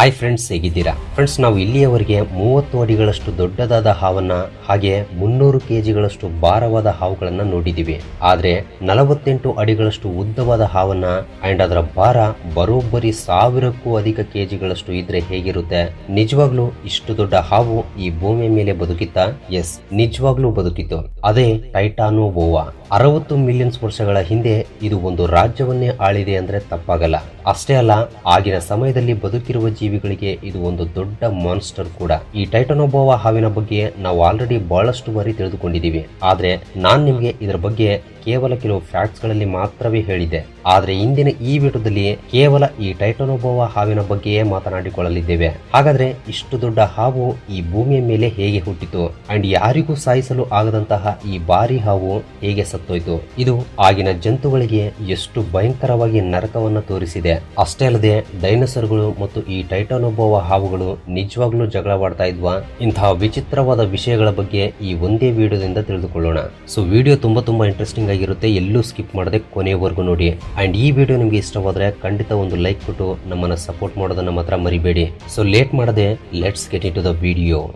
Hi friends ಹೇಗಿದ್ದೀರಾ? Friends ನಾವು ಇಲ್ಲಿಯವರೆಗೆ ಮೂವತ್ತು ಅಡಿಗಳಷ್ಟು ದೊಡ್ಡದಾದ ಹಾವನ್ನ ಹಾಗೆ ಮುನ್ನೂರು ಕೆಜಿಗಳಷ್ಟು ಭಾರವಾದ ಹಾವುಗಳನ್ನ ನೋಡಿದ್ದೀವಿ. ಆದ್ರೆ ನಲವತ್ತೆಂಟು ಅಡಿಗಳಷ್ಟು ಉದ್ದವಾದ ಹಾವನ್ನ ಅಂಡ್ ಅದರ ಭಾರ ಬರೋಬ್ಬರಿ ಸಾವಿರಕ್ಕೂ ಅಧಿಕ ಕೆಜಿಗಳಷ್ಟು ಇದ್ರೆ ಹೇಗಿರುತ್ತೆ? ನಿಜವಾಗ್ಲೂ ಇಷ್ಟು ದೊಡ್ಡ ಹಾವು ಈ ಭೂಮಿಯ ಮೇಲೆ ಬದುಕಿತ್ತಾ? ಎಸ್ ನಿಜವಾಗ್ಲೂ ಬದುಕಿತ್ತು. ಅದೇ ಟೈಟಾನೋಬೋವಾ ಅರವತ್ತು ಮಿಲಿಯನ್ಸ್ ವರ್ಷಗಳ ಹಿಂದೆ ಇದು ಒಂದು ರಾಜ್ಯವನ್ನೇ ಆಳಿದೆ ಅಂದ್ರೆ ತಪ್ಪಾಗಲ್ಲ. ಅಷ್ಟೇ ಅಲ್ಲ, ಆಗಿನ ಸಮಯದಲ್ಲಿ ಬದುಕಿರುವ ಜೀವಿಗಳಿಗೆ ಇದು ಒಂದು ದೊಡ್ಡ ಮಾನ್ಸ್ಟರ್ ಕೂಡ. ಈ ಟೈಟನೋಬೋವಾ ಹಾವಿನ ಬಗ್ಗೆ ನಾವು ಆಲ್ರೆಡಿ ಬಹಳಷ್ಟು ಬಾರಿ ತಿಳಿದುಕೊಂಡಿದ್ದೀವಿ. ಆದ್ರೆ ನಾನು ನಿಮಗೆ ಇದರ ಬಗ್ಗೆ ಕೇವಲ ಕೆಲವು ಫ್ಯಾಕ್ಟ್ಸ್ಗಳಲ್ಲಿ ಮಾತ್ರವೇ ಹೇಳಿದ್ದೆ. ಆದ್ರೆ ಇಂದಿನ ಈ ವಿಡಿಯೋದಲ್ಲಿ ಕೇವಲ ಈ ಟೈಟನೋಬೋವಾ ಹಾವಿನ ಬಗ್ಗೆಯೇ ಮಾತನಾಡಿಕೊಳ್ಳಲಿದ್ದೇವೆ. ಹಾಗಾದ್ರೆ ಇಷ್ಟು ದೊಡ್ಡ ಹಾವು ಈ ಭೂಮಿಯ ಮೇಲೆ ಹೇಗೆ ಹುಟ್ಟಿತು? ಅಂಡ್ ಯಾರಿಗೂ ಸಾಯಿಸಲು ಆಗದಂತಹ ಈ ಬಾರಿ ಹಾವು ಹೇಗೆ ಸತ್ತೋಯ್ತು ಇದು ಆಗಿನ ಜಂತುಗಳಿಗೆ ಎಷ್ಟು ಭಯಂಕರವಾಗಿ ನರಕವನ್ನು ತೋರಿಸಿದೆ. ಅಷ್ಟೇ ಅಲ್ಲದೆ, ಡೈನೋಸರ್ಗಳು ಮತ್ತು ಈ ಟೈಟಾನೋಬೋವಾ ಹಾವುಗಳು ನಿಜವಾಗ್ಲೂ ಜಗಳವಾಡ್ತಾ ಇದ್ವಾ? ಇಂತಹ ವಿಚಿತ್ರವಾದ ವಿಷಯಗಳ ಬಗ್ಗೆ ಈ ಒಂದೇ ವಿಡಿಯೋದಿಂದ ತಿಳಿದುಕೊಳ್ಳೋಣ. ಸೊ, ವಿಡಿಯೋ ತುಂಬಾ ತುಂಬಾ ಇಂಟ್ರೆಸ್ಟಿಂಗ್ ಆಗಿರುತ್ತೆ. ಎಲ್ಲೂ ಸ್ಕಿಪ್ ಮಾಡದೆ ಕೊನೆಯವರೆಗೂ ನೋಡಿ. ಅಂಡ್ ಈ ವಿಡಿಯೋ ನಿಮ್ಗೆ ಇಷ್ಟವಾದ್ರೆ ಖಂಡಿತ ಒಂದು ಲೈಕ್ ಕೊಟ್ಟು ನಮ್ಮನ್ನ ಸಪೋರ್ಟ್ ಮಾಡೋದನ್ನ ಮಾತ್ರ ಮರಿಬೇಡಿ. ಸೊ ಲೇಟ್ ಮಾಡದೆ let's get into the video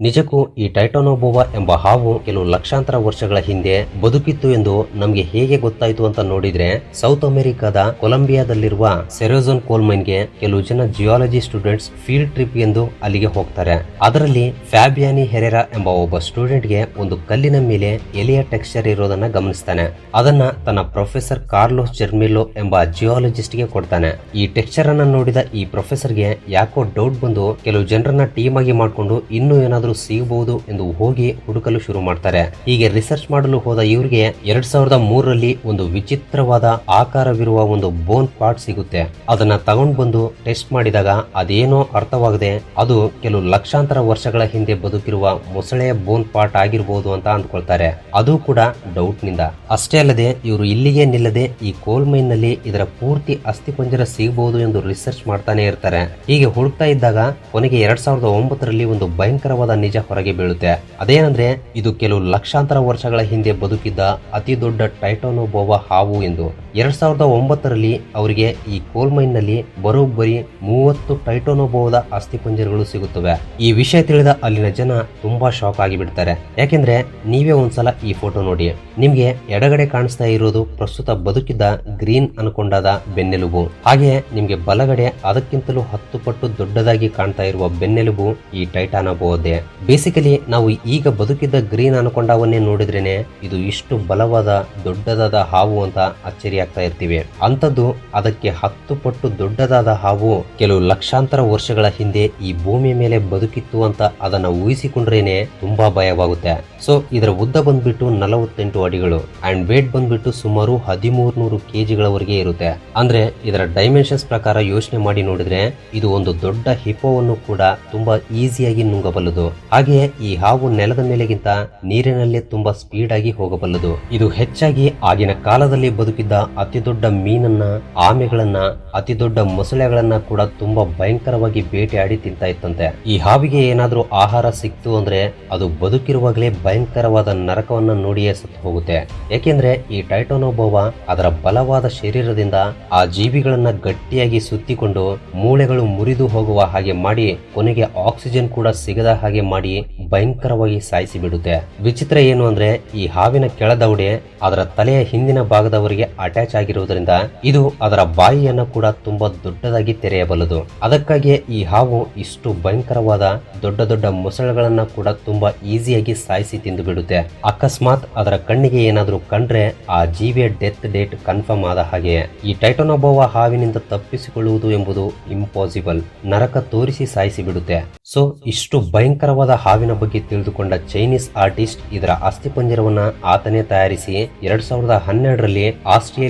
ನಿಜಕ್ಕೂ ಈ ಟೈಟಾನೋಬೋವಾ ಎಂಬ ಹಾವು ಕೆಲವು ಲಕ್ಷಾಂತರ ವರ್ಷಗಳ ಹಿಂದೆ ಬದುಕಿತ್ತು ಎಂದು ನಮಗೆ ಹೇಗೆ ಗೊತ್ತಾಯಿತು ಅಂತ ನೋಡಿದ್ರೆ ಸೌತ್ ಅಮೆರಿಕಾದ ಕೊಲಂಬಿಯಾದಲ್ಲಿರುವ ಸೆರೋಜನ್ ಕೋಲ್ಮೈನ್ಗೆ ಕೆಲವು ಜನ ಜಿಯಾಲಜಿ ಸ್ಟೂಡೆಂಟ್ಸ್ ಫೀಲ್ಡ್ ಟ್ರಿಪ್ ಎಂದು ಅಲ್ಲಿಗೆ ಹೋಗ್ತಾರೆ. ಅದರಲ್ಲಿ ಫ್ಯಾಬಿಯಾನಿ ಹೆರೆರಾ ಎಂಬ ಒಬ್ಬ ಸ್ಟೂಡೆಂಟ್ಗೆ ಒಂದು ಕಲ್ಲಿನ ಮೇಲೆ ಎಲೆಯ ಟೆಕ್ಸ್ಚರ್ ಇರೋದನ್ನ ಗಮನಿಸ್ತಾನೆ. ಅದನ್ನ ತನ್ನ ಪ್ರೊಫೆಸರ್ ಕಾರ್ಲೋಸ್ ಜೆರ್ಮಿಲೋ ಎಂಬ ಜಿಯಾಲಜಿಸ್ಟ್ಗೆ ಕೊಡ್ತಾನೆ. ಈ ಟೆಕ್ಸ್ಚರ್ ಅನ್ನ ನೋಡಿದ ಈ ಪ್ರೊಫೆಸರ್ಗೆ ಯಾಕೋ ಡೌಟ್ ಬಂದು ಕೆಲವು ಜನರನ್ನ ಟೀಮ್ ಆಗಿ ಮಾಡ್ಕೊಂಡು ಇನ್ನೂ ಏನಾದ್ರೂ ಸಿಗಬಹುದು ಎಂದು ಹೋಗಿ ಹುಡುಕಲು ಶುರು ಮಾಡ್ತಾರೆ. ಹೀಗೆ ರಿಸರ್ಚ್ ಮಾಡಲು ಹೋದ ಇವರಿಗೆ ಎರಡ್ ಸಾವಿರದ ಮೂರರಲ್ಲಿ ಒಂದು ವಿಚಿತ್ರವಾದ ಆಕಾರವಿರುವ ಒಂದು ಬೋನ್ ಪಾರ್ಟ್ ಸಿಗುತ್ತೆ. ಅದನ್ನ ತಗೊಂಡ್ ಬಂದು ಟೆಸ್ಟ್ ಮಾಡಿದಾಗ ಅದೇನೋ ಅರ್ಥವಾಗದೆ ಅದು ಕೆಲವು ಲಕ್ಷಾಂತರ ವರ್ಷಗಳ ಹಿಂದೆ ಬದುಕಿರುವ ಮೊಸಳೆಯ ಬೋನ್ ಪಾರ್ಟ್ ಆಗಿರಬಹುದು ಅಂತ ಅಂದ್ಕೊಳ್ತಾರೆ. ಅದು ಕೂಡ ಡೌಟ್ನಿಂದ. ಅಷ್ಟೇ ಅಲ್ಲದೆ ಇವರು ಇಲ್ಲಿಗೆ ನಿಲ್ಲದೆ ಈ ಕೋಲ್ ಮೈನ್ನಲ್ಲಿ ಇದರ ಪೂರ್ತಿ ಅಸ್ಥಿಪಂಜರ ಸಿಗಬಹುದು ಎಂದು ರಿಸರ್ಚ್ ಮಾಡ್ತಾನೆ ಇರ್ತಾರೆ. ಹೀಗೆ ಹುಡುಕ್ತಾ ಇದ್ದಾಗ ಕೊನೆಗೆ ಎರಡ್ ಸಾವಿರದ ಒಂಬತ್ತರಲ್ಲಿ ಒಂದು ಭಯಂಕರವಾದ ನಿಜ ಹೊರಗೆ ಬೀಳುತ್ತೆ. ಅದೇನಂದ್ರೆ, ಇದು ಕೆಲವು ಲಕ್ಷಾಂತರ ವರ್ಷಗಳ ಹಿಂದೆ ಬದುಕಿದ್ದ ಅತಿ ದೊಡ್ಡ ಟೈಟೋನೋಬೋವಾ ಹಾವು ಎಂದು. ಎರಡ್ ಸಾವಿರದ ಒಂಬತ್ತರಲ್ಲಿ ಅವರಿಗೆ ಈ ಕೋಲ್ ಮೈನ್ನಲ್ಲಿ ಬರೋಬ್ಬರಿ ಮೂವತ್ತು ಟೈಟೋನೋಬೋದ ಅಸ್ಥಿಪಂಜರಗಳು ಸಿಗುತ್ತವೆ. ಈ ವಿಷಯ ತಿಳಿದ ಅಲ್ಲಿನ ಜನ ತುಂಬಾ ಶಾಕ್ ಆಗಿ ಬಿಡ್ತಾರೆ ಯಾಕೆಂದ್ರೆ ನೀವೇ ಒಂದ್ಸಲ ಈ ಫೋಟೋ ನೋಡಿ. ನಿಮ್ಗೆ ಎಡಗಡೆ ಕಾಣಿಸ್ತಾ ಇರೋದು ಪ್ರಸ್ತುತ ಬದುಕಿದ್ದ ಗ್ರೀನ್ ಅನ್ಕೊಂಡಾದ ಬೆನ್ನೆಲುಬು. ಹಾಗೆ ನಿಮ್ಗೆ ಬಲಗಡೆ ಅದಕ್ಕಿಂತಲೂ ಹತ್ತು ಪಟ್ಟು ದೊಡ್ಡದಾಗಿ ಕಾಣ್ತಾ ಇರುವ ಬೆನ್ನೆಲುಬು ಈ ಟೈಟಾನೋಬೋದೆ. ಬೇಸಿಕಲಿ ನಾವು ಈಗ ಬದುಕಿದ್ದ ಗ್ರೀನ್ ಅನ್ಕೊಂಡವನ್ನೇ ನೋಡಿದ್ರೇನೆ ಇದು ಇಷ್ಟು ಬಲವಾದ, ದೊಡ್ಡದಾದ ಹಾವು ಅಂತ ಅಚ್ಚರಿ ಆಗ್ತಾ ಇರ್ತೀವಿ. ಅಂತದ್ದು ಅದಕ್ಕೆ ಹತ್ತು ಪಟ್ಟು ದೊಡ್ಡದಾದ ಹಾವು ಕೆಲವು ಲಕ್ಷಾಂತರ ವರ್ಷಗಳ ಹಿಂದೆ ಈ ಭೂಮಿಯ ಮೇಲೆ ಬದುಕಿತ್ತು ಅಂತ ಅದನ್ನ ಊಹಿಸಿಕೊಂಡ್ರೇನೆ ತುಂಬಾ ಭಯವಾಗುತ್ತೆ. ಸೊ ಇದರ ಉದ್ದ ಬಂದ್ಬಿಟ್ಟು ನಲವತ್ತೆಂಟು ಅಡಿಗಳು ಅಂಡ್ ವೇಟ್ ಬಂದ್ಬಿಟ್ಟು ಸುಮಾರು ಹದಿಮೂರು ನೂರು ಕೆಜಿಗಳವರೆಗೆ ಇರುತ್ತೆ. ಅಂದ್ರೆ ಇದರ ಡೈಮೆನ್ಷನ್ಸ್ ಪ್ರಕಾರ ಯೋಚನೆ ಮಾಡಿ ನೋಡಿದ್ರೆ ಇದು ಒಂದು ದೊಡ್ಡ ಹಿಪೋವನ್ನು ಕೂಡ ತುಂಬಾ ಈಸಿಯಾಗಿ ನುಂಗಬಲ್ಲದು. ಹಾಗೆಯೇ ಈ ಹಾವು ನೆಲದ ಮೇಲೆಗಿಂತ ನೀರಿನಲ್ಲೇ ತುಂಬಾ ಸ್ಪೀಡ್ ಆಗಿ ಹೋಗಬಲ್ಲದು. ಇದು ಹೆಚ್ಚಾಗಿ ಆಗಿನ ಕಾಲದಲ್ಲಿ ಬದುಕಿದ್ದ ಅತಿ ದೊಡ್ಡ ಮೀನನ್ನ, ಆಮೆಗಳನ್ನ ಅತಿ ದೊಡ್ಡ ಮೊಸಳೆಗಳನ್ನ ಕೂಡ ತುಂಬಾ ಭಯಂಕರವಾಗಿ ಬೇಟೆಯಾಡಿ ತಿಂತಾ ಇತ್ತಂತೆ. ಈ ಹಾವಿಗೆ ಏನಾದ್ರೂ ಆಹಾರ ಸಿಕ್ತು ಅಂದ್ರೆ ಅದು ಬದುಕಿರುವಾಗಲೇ ಭಯಂಕರವಾದ ನರಕವನ್ನ ನೋಡಿಯೇ ಸತ್ತು ಹೋಗುತ್ತೆ. ಯಾಕೆಂದ್ರೆ ಈ ಟೈಟೋನೋಬೋವಾ ಅದರ ಬಲವಾದ ಶರೀರದಿಂದ ಆ ಜೀವಿಗಳನ್ನ ಗಟ್ಟಿಯಾಗಿ ಸುತ್ತಿಕೊಂಡು ಮೂಳೆಗಳು ಮುರಿದು ಹೋಗುವ ಹಾಗೆ ಮಾಡಿ, ಕೊನೆಗೆ ಆಕ್ಸಿಜನ್ ಕೂಡ ಸಿಗದ ಹಾಗೆ ಮಾಡಿ ಭಯಂಕರವಾಗಿ ಸಾಯಿಸಿ ಬಿಡುತ್ತೆ ವಿಚಿತ್ರ ಏನು ಅಂದ್ರೆ ಈ ಹಾವಿನ ಕೆಳದವಡೆ ಅದರ ತಲೆಯ ಹಿಂದಿನ ಭಾಗದವರೆಗೆ ಅಟ್ಯಾಚ್ ಆಗಿರುವುದರಿಂದ ಇದು ಅದರ ಬಾಯಿಯನ್ನು ಕೂಡ ತುಂಬಾ ದೊಡ್ಡದಾಗಿ ತೆರೆಯಬಲ್ಲದು. ಅದಕ್ಕಾಗಿ ಈ ಹಾವು ಇಷ್ಟು ಭಯಂಕರವಾದ ದೊಡ್ಡ ದೊಡ್ಡ ಮೊಸಳೆಗಳನ್ನ ಕೂಡ ತುಂಬಾ ಈಸಿಯಾಗಿ ಸಾಯಿಸಿ ತಿಂದು ಬಿಡುತ್ತೆ ಅಕಸ್ಮಾತ್ ಅದರ ಕಣ್ಣಿಗೆ ಏನಾದರೂ ಕಂಡ್ರೆ ಆ ಜೀವಿಯ ಡೆತ್ ಡೇಟ್ ಕನ್ಫರ್ಮ್ ಆದ ಹಾಗೆ ಈ ಟೈಟೋನೋಬೋವಾ ಹಾವಿನಿಂದ ತಪ್ಪಿಸಿಕೊಳ್ಳುವುದು ಎಂಬುದು ಇಂಪಾಸಿಬಲ್. ನರಕ ತೋರಿಸಿ ಸಾಯಿಸಿ ಬಿಡುತ್ತೆ. ಸೊ, ಇಷ್ಟು ಭಯಂಕರವಾದ ಹಾವಿನ ಬಗ್ಗೆ ತಿಳಿದುಕೊಂಡ ಚೈನೀಸ್ ಆರ್ಟಿಸ್ಟ್ ಇದರ ಅಸ್ಥಿಪಂಜರವನ್ನ ಆತನೇ ತಯಾರಿಸಿ ಎರಡ್ ಸಾವಿರದ ಹನ್ನೆರಡರಲ್ಲಿ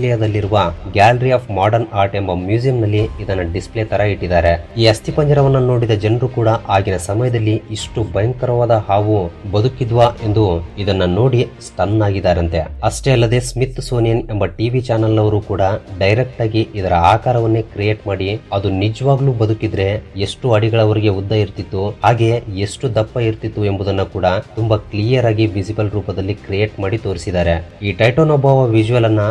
ಆಸ್ಟ್ರೇಲಿಯಾದಲ್ಲಿರುವ ಗ್ಯಾಲರಿ ಆಫ್ ಮಾಡರ್ನ್ ಆರ್ಟ್ ಎಂಬ ಮ್ಯೂಸಿಯಂನಲ್ಲಿ ಇದನ್ನ ಡಿಸ್ಪ್ಲೇ ತರ ಇಟ್ಟಿದ್ದಾರೆ. ಈ ಅಸ್ಥಿಪಂಜರವನ್ನು ನೋಡಿದ ಜನರು ಕೂಡ ಆಗಿನ ಸಮಯದಲ್ಲಿ ಇಷ್ಟು ಭಯಂಕರವಾದ ಹಾವು ಬದುಕಿದ್ವಾ ಎಂದು ಇದನ್ನ ನೋಡಿ ಸ್ಟನ್ ಆಗಿದ್ದಾರಂತೆ. ಅಷ್ಟೇ ಅಲ್ಲದೆ ಸ್ಮಿತ್ ಸೋನಿಯನ್ ಎಂಬ ಟಿವಿ ಚಾನೆಲ್ ಅವರು ಕೂಡ ಡೈರೆಕ್ಟ್ ಆಗಿ ಇದರ ಆಕಾರವನ್ನೇ ಕ್ರಿಯೇಟ್ ಮಾಡಿ ಅದು ನಿಜವಾಗ್ಲೂ ಬದುಕಿದ್ರೆ ಎಷ್ಟು ಅಡಿಗಳವರೆಗೆ ಉದ್ದ ಇರ್ತಿತ್ತು, ಹಾಗೆ ಎಷ್ಟು ದಪ್ಪ ಇರ್ತಿತ್ತು ಎಂಬುದನ್ನ ಕೂಡ ತುಂಬಾ ಕ್ಲಿಯರ್ ಆಗಿ ವಿಸಿಬಲ್ ರೂಪದಲ್ಲಿ ಕ್ರಿಯೇಟ್ ಮಾಡಿ ತೋರಿಸಿದ್ದಾರೆ. ಈ ಟೈಟೋನೋಬೋವ ವಿಜುವಲ್ ಅನ್ನ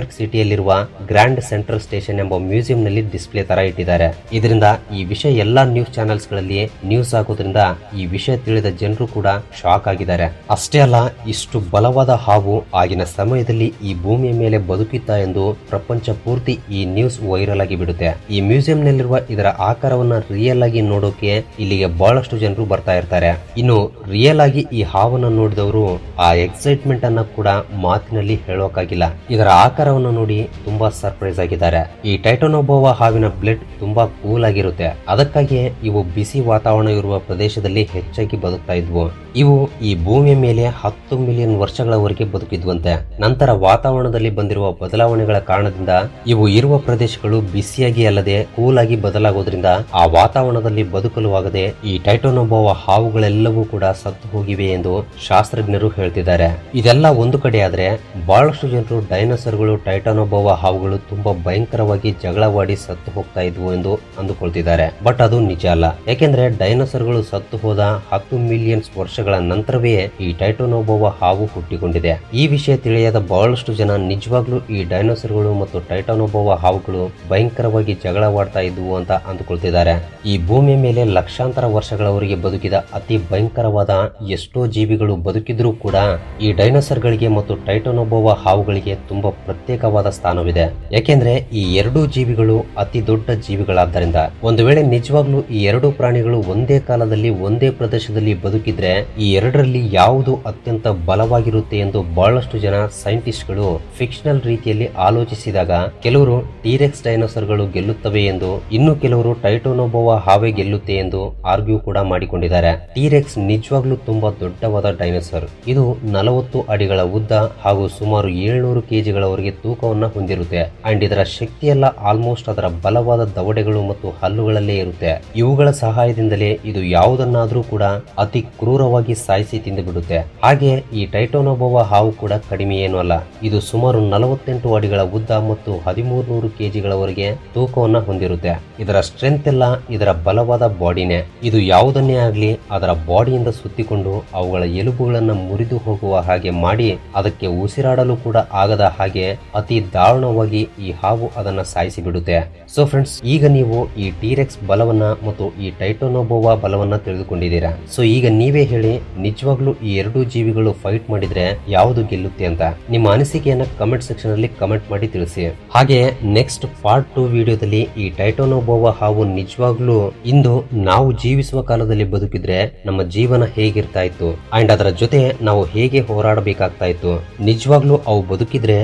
ನ್ಯೂಯಾರ್ಕ್ ಸಿಟಿಯಲ್ಲಿರುವ ಗ್ರ್ಯಾಂಡ್ ಸೆಂಟ್ರಲ್ ಸ್ಟೇಷನ್ ಎಂಬ ಮ್ಯೂಸಿಯಂ ನಲ್ಲಿ ಡಿಸ್ಪ್ಲೇ ತರ ಇಟ್ಟಿದ್ದಾರೆ. ಇದರಿಂದ ಈ ವಿಷಯ ಎಲ್ಲಾ ನ್ಯೂಸ್ ಚಾನೆಲ್ಸ್ಗಳಲ್ಲಿ ನ್ಯೂಸ್ ಆಗೋದ್ರಿಂದ ಈ ವಿಷಯ ತಿಳಿದ ಜನರು ಕೂಡ ಶಾಕ್ ಆಗಿದ್ದಾರೆ. ಅಷ್ಟೇ ಅಲ್ಲ, ಇಷ್ಟು ಬಲವಾದ ಹಾವು ಆಗಿನ ಸಮಯದಲ್ಲಿ ಈ ಭೂಮಿಯ ಮೇಲೆ ಬದುಕಿತ್ತ ಎಂದು ಪ್ರಪಂಚ ಪೂರ್ತಿ ಈ ನ್ಯೂಸ್ ವೈರಲ್ ಆಗಿ ಬಿಡುತ್ತೆ. ಈ ಮ್ಯೂಸಿಯಂ ನಲ್ಲಿರುವ ಇದರ ಆಕಾರವನ್ನ ರಿಯಲ್ ಆಗಿ ನೋಡೋಕೆ ಇಲ್ಲಿಗೆ ಬಹಳಷ್ಟು ಜನರು ಬರ್ತಾ ಇರ್ತಾರೆ. ಇನ್ನು ರಿಯಲ್ ಆಗಿ ಈ ಹಾವನ್ನ ನೋಡಿದವರು ಆ ಎಕ್ಸೈಟ್ಮೆಂಟ್ ಅನ್ನ ಕೂಡ ಮಾತಿನಲ್ಲಿ ಹೇಳೋಕಾಗಿಲ್ಲ. ಇದರ ಆಕಾರವನ್ನು ನೋಡಿ ತುಂಬಾ ಸರ್ಪ್ರೈಸ್ ಆಗಿದ್ದಾರೆ. ಈ ಟೈಟೋನೋಬೋವ ಹಾವಿನ ಬ್ಲಡ್ ತುಂಬಾ ಕೂಲ್ ಆಗಿರುತ್ತೆ. ಅದಕ್ಕಾಗಿಯೇ ಇವು ಬಿಸಿ ವಾತಾವರಣ ಇರುವ ಪ್ರದೇಶದಲ್ಲಿ ಹೆಚ್ಚಾಗಿ ಬದುಕ್ತಾ ಇದ್ವು. ಇವು ಈ ಭೂಮಿಯ ಮೇಲೆ ಹತ್ತು ಮಿಲಿಯನ್ ವರ್ಷಗಳವರೆಗೆ ಬದುಕಿದ್ವಂತೆ. ನಂತರ ವಾತಾವರಣದಲ್ಲಿ ಬಂದಿರುವ ಬದಲಾವಣೆಗಳ ಕಾರಣದಿಂದ ಇವು ಇರುವ ಪ್ರದೇಶಗಳು ಬಿಸಿಯಾಗಿ ಅಲ್ಲದೆ ಕೂಲ್ ಆಗಿ ಬದಲಾಗೋದ್ರಿಂದ ಆ ವಾತಾವರಣದಲ್ಲಿ ಬದುಕಲು ಆಗದೆ ಈ ಟೈಟೋನೋಬೋವಾ ಹಾವುಗಳೆಲ್ಲವೂ ಕೂಡ ಸತ್ತು ಹೋಗಿವೆ ಎಂದು ಶಾಸ್ತ್ರಜ್ಞರು ಹೇಳ್ತಿದ್ದಾರೆ. ಇದೆಲ್ಲ ಒಂದು ಕಡೆ ಆದ್ರೆ ಬಹಳಷ್ಟು ಜನರು ಡೈನೋಸರ್ಗಳು ಟೈಟಾನೋಬೋವಾ ಹಾವುಗಳು ತುಂಬಾ ಭಯಂಕರವಾಗಿ ಜಗಳವಾಡಿ ಸತ್ತು ಹೋಗ್ತಾ ಇದ್ವು ಎಂದು ಅಂದುಕೊಳ್ತಿದ್ದಾರೆ. ಬಟ್ ಅದು ನಿಜ ಅಲ್ಲ. ಯಾಕೆಂದ್ರೆ ಡೈನೋಸರ್ಗಳು ಸತ್ತು ಹೋದ ಹತ್ತು ಮಿಲಿಯನ್ಸ್ ವರ್ಷಗಳ ನಂತರವೇ ಈ ಟೈಟಾನೋಭವ ಹಾವು ಹುಟ್ಟಿಕೊಂಡಿದೆ. ಈ ವಿಷಯ ತಿಳಿಯದ ಬಹಳಷ್ಟು ಜನ ನಿಜವಾಗ್ಲೂ ಈ ಡೈನೋಸರ್ಗಳು ಮತ್ತು ಟೈಟಾನೋಬೋವಾ ಹಾವುಗಳು ಭಯಂಕರವಾಗಿ ಜಗಳವಾಡ್ತಾ ಇದ್ವು ಅಂತ ಅಂದುಕೊಳ್ತಿದ್ದಾರೆ. ಈ ಭೂಮಿಯ ಮೇಲೆ ಲಕ್ಷಾಂತರ ವರ್ಷಗಳವರೆಗೆ ಬದುಕಿದ ಅತಿ ಭಯಂಕರವಾದ ಎಷ್ಟೋ ಜೀವಿಗಳು ಬದುಕಿದ್ರೂ ಕೂಡ ಈ ಡೈನೋಸರ್ಗಳಿಗೆ ಮತ್ತು ಟೈಟಾನೋಭವ ಹಾವುಗಳಿಗೆ ತುಂಬಾ ಪ್ರತ್ಯೇಕವಾದ ಸ್ಥಾನವಿದೆ. ಯಾಕೆಂದ್ರೆ ಈ ಎರಡೂ ಜೀವಿಗಳು ಅತಿ ದೊಡ್ಡ ಜೀವಿಗಳಾದ್ದರಿಂದ. ಒಂದು ವೇಳೆ ನಿಜವಾಗ್ಲೂ ಈ ಎರಡೂ ಪ್ರಾಣಿಗಳು ಒಂದೇ ಕಾಲದಲ್ಲಿ ಒಂದೇ ಪ್ರದೇಶದಲ್ಲಿ ಬದುಕಿದ್ರೆ ಈ ಎರಡರಲ್ಲಿ ಯಾವುದು ಅತ್ಯಂತ ಬಲವಾಗಿರುತ್ತೆ ಎಂದು ಬಹಳಷ್ಟು ಜನ ಸೈಂಟಿಸ್ಟ್ಗಳು ಫಿಕ್ಷನಲ್ ರೀತಿಯಲ್ಲಿ ಆಲೋಚಿಸಿದಾಗ ಕೆಲವರು ಟೀರೆಕ್ಸ್ ಡೈನೋಸರ್ಗಳು ಗೆಲ್ಲುತ್ತವೆ ಎಂದು, ಇನ್ನು ಕೆಲವರು ಟೈಟೋನೋಬೋವಾ ಹಾವೆ ಗೆಲ್ಲುತ್ತೆ ಎಂದು ಆರ್ಗ್ಯೂ ಕೂಡ ಮಾಡಿಕೊಂಡಿದ್ದಾರೆ. ಟೀರೆಕ್ಸ್ ನಿಜವಾಗ್ಲೂ ತುಂಬಾ ದೊಡ್ಡವಾದ ಡೈನೋಸರ್. ಇದು ನಲವತ್ತು ಅಡಿಗಳ ಉದ್ದ ಹಾಗೂ ಸುಮಾರು ಏಳ್ನೂರು ಕೆಜಿಗಳವರೆಗೆ ತೂಕವನ್ನ ಹೊಂದಿರುತ್ತೆ. ಅಂಡ್ ಇದರ ಶಕ್ತಿಯೆಲ್ಲ ಆಲ್ಮೋಸ್ಟ್ ಅದರ ಬಲವಾದ ದವಡೆಗಳು ಮತ್ತು ಹಲ್ಲುಗಳಲ್ಲೇ ಇರುತ್ತೆ. ಇವುಗಳ ಸಹಾಯದಿಂದಲೇ ಇದು ಯಾವುದನ್ನಾದ್ರೂ ಕೂಡ ಅತಿ ಕ್ರೂರವಾಗಿ ಸಾಯಿಸಿ ತಿಂದು ಬಿಡುತ್ತೆ ಹಾಗೆ ಈ ಟೈಟೋನೋಬೋವಾ ಹಾವು ಕೂಡ ಕಡಿಮೆ ಏನೂ ಅಲ್ಲ. ಇದು ಸುಮಾರು ನಲವತ್ತೆಂಟು ಅಡಿಗಳ ಉದ್ದ ಮತ್ತು ಹದಿಮೂರು ನೂರು ಕೆಜಿಗಳವರೆಗೆ ತೂಕವನ್ನ ಹೊಂದಿರುತ್ತೆ. ಇದರ ಸ್ಟ್ರೆಂತ್ ಎಲ್ಲ ಇದರ ಬಲವಾದ ಬಾಡಿನೇ. ಇದು ಯಾವುದನ್ನೇ ಆಗಲಿ ಅದರ ಬಾಡಿಯಿಂದ ಸುತ್ತಿಕೊಂಡು ಅವುಗಳ ಎಲುಬುಗಳನ್ನು ಮುರಿದು ಹೋಗುವ ಹಾಗೆ ಮಾಡಿ ಅದಕ್ಕೆ ಉಸಿರಾಡಲು ಕೂಡ ಆಗದ ಹಾಗೆ ಅತಿ ದಾರುಣವಾಗಿ ಈ ಹಾವು ಅದನ್ನ ಸಾಯಿಸಿ ಬಿಡುತ್ತೆ ಸೊ ಫ್ರೆಂಡ್ಸ್ ಈಗ ನೀವು ಈ ಟಿರೆಕ್ಸ್ ಬಲವನ್ನ ಮತ್ತು ಈ ಟೈಟೋನೋಬೋವಾ ಬಲವನ್ನ ತಿಳಿದುಕೊಂಡಿದ್ದೀರಾ? ಸೊ ಈಗ ನೀವೇ ಹೇಳಿ, ನಿಜವಾಗ್ಲೂ ಈ ಎರಡು ಜೀವಿಗಳು ಫೈಟ್ ಮಾಡಿದ್ರೆ ಯಾವುದು ಗೆಲ್ಲುತ್ತೆ ಅಂತ? ನಿಮ್ಮ ಅನಿಸಿಕೆಯನ್ನ ಕಮೆಂಟ್ ಸೆಕ್ಷನ್ ಅಲ್ಲಿ ಕಮೆಂಟ್ ಮಾಡಿ ತಿಳಿಸಿ. ಹಾಗೆ ನೆಕ್ಸ್ಟ್ ಪಾರ್ಟ್ ಟು ವಿಡಿಯೋದಲ್ಲಿ ಈ ಟೈಟೋನೋಬೋವಾ ಹಾವು ನಿಜವಾಗ್ಲೂ ಇಂದು ನಾವು ಜೀವಿಸುವ ಕಾಲದಲ್ಲಿ ಬದುಕಿದ್ರೆ ನಮ್ಮ ಜೀವನ ಹೇಗಿರ್ತಾ ಇತ್ತು? ಅಂಡ್ ಅದರ ಜೊತೆ ನಾವು ಹೇಗೆ ಹೋರಾಡಬೇಕಾಗ್ತಾ ಇತ್ತು? ನಿಜವಾಗ್ಲೂ ಅವು ಬದುಕಿದ್ರೆ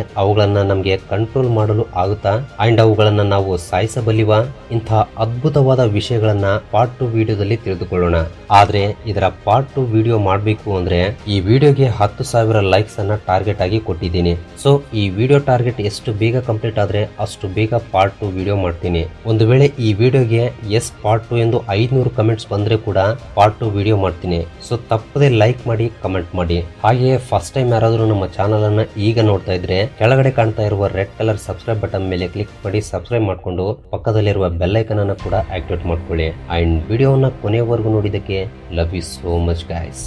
ಅವುಗಳನ್ನ ನಮಗೆ ಕಂಟ್ರೋಲ್ ಮಾಡಲು ಆಗುತ್ತಾ? ಅಂಡ್ ಅವುಗಳನ್ನು ನಾವು ಸಾಯಿಸಬಲ್ಲಿವಾ? ಇಂತಹ ಅದ್ಭುತವಾದ ವಿಷಯಗಳನ್ನ ಪಾರ್ಟ್ ಟು ವಿಡಿಯೋದಲ್ಲಿ ತಿಳಿದುಕೊಳ್ಳೋಣ. ಆದ್ರೆ ಇದರ ಪಾರ್ಟ್ ಟು ವಿಡಿಯೋ ಮಾಡಬೇಕು ಅಂದ್ರೆ ಈ ವಿಡಿಯೋಗೆ ಹತ್ತು ಸಾವಿರ ಲೈಕ್ಸ್ ಅನ್ನ ಟಾರ್ಗೆಟ್ ಆಗಿ ಕೊಟ್ಟಿದ್ದೀನಿ. ಸೊ ಈ ವಿಡಿಯೋ ಟಾರ್ಗೆಟ್ ಎಷ್ಟು ಬೇಗ ಕಂಪ್ಲೀಟ್ ಆದ್ರೆ ಅಷ್ಟು ಬೇಗ ಪಾರ್ಟ್ ಟು ವಿಡಿಯೋ ಮಾಡ್ತೀನಿ. ಒಂದು ವೇಳೆ ಈ ವಿಡಿಯೋಗೆ ಎಸ್ ಪಾರ್ಟ್ ಟು ಎಂದು ಐದುನೂರು ಕಮೆಂಟ್ಸ್ ಬಂದ್ರೆ ಕೂಡ ಪಾರ್ಟ್ ಟು ವಿಡಿಯೋ ಮಾಡ್ತೀನಿ. ಸೊ ತಪ್ಪದೆ ಲೈಕ್ ಮಾಡಿ ಕಮೆಂಟ್ ಮಾಡಿ. ಹಾಗೆಯೇ ಫಸ್ಟ್ ಟೈಮ್ ಯಾರಾದರೂ ನಮ್ಮ ಚಾನಲ್ ಅನ್ನ ಈಗ ನೋಡ್ತಾ ಇದ್ರೆ ಕೆಳಗಡೆ ಕಾಣ್ತಾ ಇರುವ ರೆಡ್ ಕಲರ್ ಸಬ್ಸ್ಕ್ರೈಬ್ ಬಟನ್ ಮೇಲೆ ಕ್ಲಿಕ್ ಮಾಡಿ ಸಬ್ಸ್ಕ್ರೈಬ್ ಮಾಡಿಕೊಂಡು ಪಕ್ಕದಲ್ಲಿರುವ ಬೆಲ್ಲೈಕನ್ ಅನ್ನು ಕೂಡ ಆಕ್ಟಿವೇಟ್ ಮಾಡ್ಕೊಳ್ಳಿ. ಅಂಡ್ ವಿಡಿಯೋನ ಕೊನೆಯವರೆಗೂ ನೋಡಿದ್ದಕ್ಕೆ love you so much guys